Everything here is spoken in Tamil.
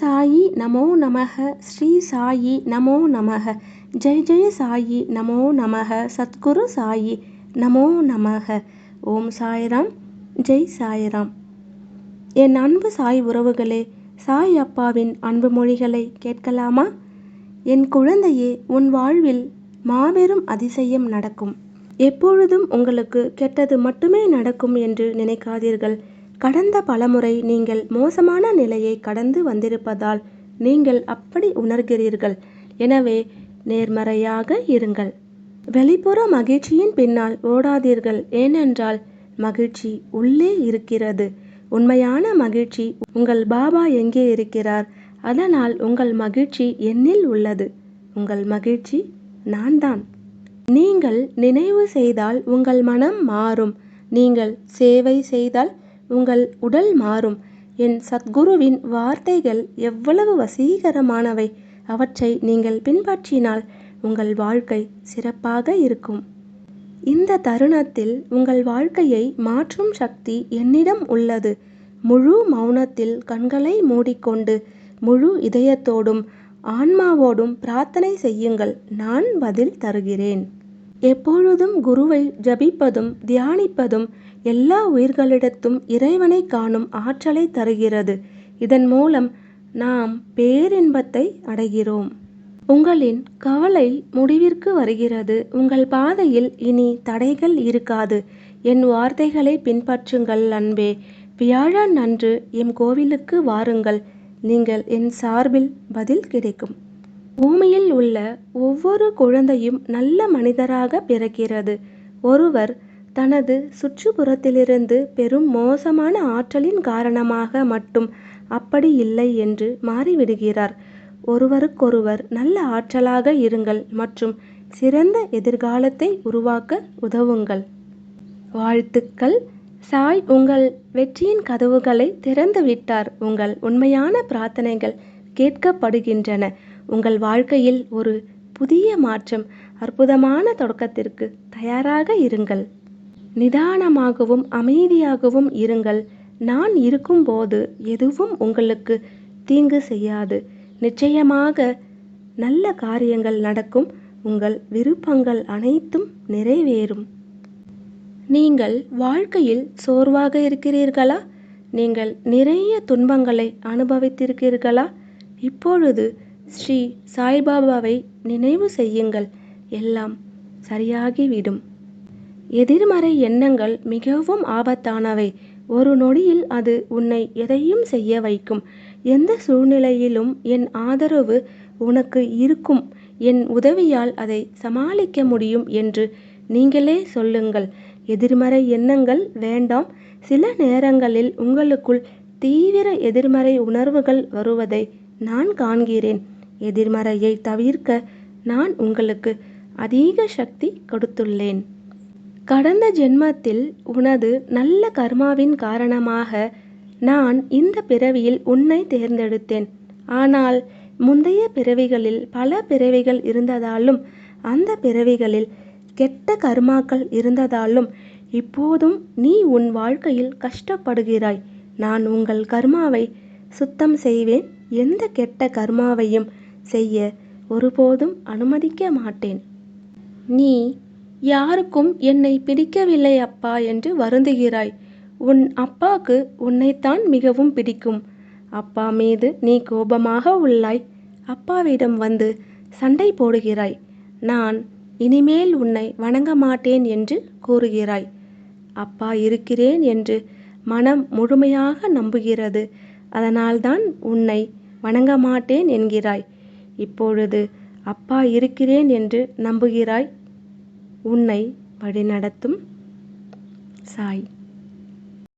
சாயி நமோ நமக ஸ்ரீ சாயி நமோ நமக ஜெய் ஜெய சாயி நமோ நமக சத்குரு சாயி நமோ நமக. ஓம் சாய்ராம் ஜெய் சாய்ராம். என் அன்பு சாய் உறவுகளே சாய் அப்பாவின் அன்பு மொழிகளை கேட்கலாமா? என் குழந்தையே உன் வாழ்வில் மாபெரும் அதிசயம் நடக்கும். எப்பொழுதும் உங்களுக்கு கெட்டது மட்டுமே நடக்கும் என்று நினைக்காதீர்கள். கடந்த பலமுறை நீங்கள் மோசமான நிலையை கடந்து வந்திருப்பதால் நீங்கள் அப்படி உணர்கிறீர்கள். எனவே நேர்மறையாக இருங்கள். வெளிப்புற மகிழ்ச்சியின் பின்னால் ஓடாதீர்கள். ஏனென்றால் மகிழ்ச்சி உள்ளே இருக்கிறது. உண்மையான மகிழ்ச்சி உங்கள் பாபா எங்கே இருக்கிறார்? அதனால் உங்கள் மகிழ்ச்சி என்னில் உள்ளது. உங்கள் மகிழ்ச்சி நான் தான் நீங்கள் நினைவு செய்தால் உங்கள் மனம் மாறும். நீங்கள் சேவை செய்தால் உங்கள் உடல் மாறும். என் சத்குருவின் வார்த்தைகள் எவ்வளவு வசீகரமானவை. அவற்றை நீங்கள் பின்பற்றினால் உங்கள் வாழ்க்கை சிறப்பாக இருக்கும். இந்த தருணத்தில் உங்கள் வாழ்க்கையை மாற்றும் சக்தி என்னிடம் உள்ளது. முழு மௌனத்தில் கண்களை மூடிக்கொண்டு முழு இதயத்தோடும் ஆன்மாவோடும் பிரார்த்தனை செய்யுங்கள். நான் பதில் தருகிறேன். எப்பொழுதும் குருவை ஜபிப்பதும் தியானிப்பதும் எல்லா உயிர்களிடத்தும் இறைவனை காணும் ஆற்றலை தருகிறது. இதன் மூலம் நாம் பேரின்பத்தை அடைகிறோம். உங்களின் கவலை முடிவிற்கு வருகிறது. உங்கள் பாதையில் இனி தடைகள் இருக்காது. என் வார்த்தைகளை பின்பற்றுங்கள் அன்பே. வியாழன் அன்று எம் கோவிலுக்கு வாருங்கள். நீங்கள் என் சார்பில் பதில் கிடைக்கும். பூமியில் உள்ள ஒவ்வொரு குழந்தையும் நல்ல மனிதராக பிறக்கிறது. ஒருவர் தனது சுற்றுப்புறத்திலிருந்து பெரும் மோசமான ஆற்றலின் காரணமாக மட்டும் அப்படி இல்லை என்று மாறிவிடுகிறார். ஒருவருக்கொருவர் நல்ல ஆற்றலாக இருங்கள் மற்றும் சிறந்த எதிர்காலத்தை உருவாக்க உதவுங்கள். வாழ்த்துக்கள். சாய் உங்கள் வெற்றியின் கதவுகளை திறந்து விட்டார் உங்கள் உண்மையான பிரார்த்தனைகள் கேட்கப்படுகின்றன. உங்கள் வாழ்க்கையில் ஒரு புதிய மாற்றம் அற்புதமான தொடக்கத்திற்கு தயாராக இருங்கள். நிதானமாகவும் அமைதியாகவும் இருங்கள். நான் இருக்கும்போது எதுவும் உங்களுக்கு தீங்கு செய்யாது. நிச்சயமாக நல்ல காரியங்கள் நடக்கும். உங்கள் விருப்பங்கள் அனைத்தும் நிறைவேறும். நீங்கள் வாழ்க்கையில் சோர்வாக இருக்கிறீர்களா? நீங்கள் நிறைய துன்பங்களை அனுபவித்திருக்கிறீர்களா? இப்பொழுது ஸ்ரீ சாய்பாபாவை நினைவு செய்யுங்கள். எல்லாம் சரியாகிவிடும். எதிர்மறை எண்ணங்கள் மிகவும் ஆபத்தானவை. ஒரு நொடியில் அது உன்னை எதையும் செய்ய வைக்கும். எந்த சூழ்நிலையிலும் என் ஆதரவு உனக்கு இருக்கும். என் உதவியால் அதை சமாளிக்க முடியும் என்று நீங்களே சொல்லுங்கள். எதிர்மறை எண்ணங்கள் வேண்டாம். சில நேரங்களில் உங்களுக்குள் தீவிர எதிர்மறை உணர்வுகள் வருவதை நான் காண்கிறேன். எதிர்மறையை தவிர்க்க நான் உங்களுக்கு அதிக சக்தி கொடுத்துள்ளேன். கடந்த ஜென்மத்தில் உனது நல்ல கர்மாவின் காரணமாக நான் இந்த பிறவியில் உன்னை தேர்ந்தெடுத்தேன். ஆனால் முந்தைய பிறவிகளில் பல பிறவிகள் இருந்ததாலும் அந்த பிறவிகளில் கெட்ட கர்மாக்கள் இருந்ததாலும் இப்போதும் நீ உன் வாழ்க்கையில் கஷ்டப்படுகிறாய். நான் உங்கள் கர்மாவை சுத்தம் செய்வேன். எந்த கெட்ட கர்மாவையும் செய்ய ஒருபோதும் அனுமதிக்க மாட்டேன். நீ யாருக்கும் என்னை பிடிக்கவில்லை அப்பா என்று வருந்துகிறாய். உன் அப்பாக்கு உன்னைத்தான் மிகவும் பிடிக்கும். அப்பா மீது நீ கோபமாக உள்ளாய். அப்பாவிடம் வந்து சண்டை போடுகிறாய். நான் இனிமேல் உன்னை வணங்க மாட்டேன் என்று கூறுகிறாய். அப்பா இருக்கிறேன் என்று மனம் முழுமையாக நம்புகிறது. அதனால்தான் உன்னை வணங்க மாட்டேன் என்கிறாய். இப்பொழுது அப்பா இருக்கிறேன் என்று நம்புகிறாய்? உன்னை வழிநடத்தும் சாய்.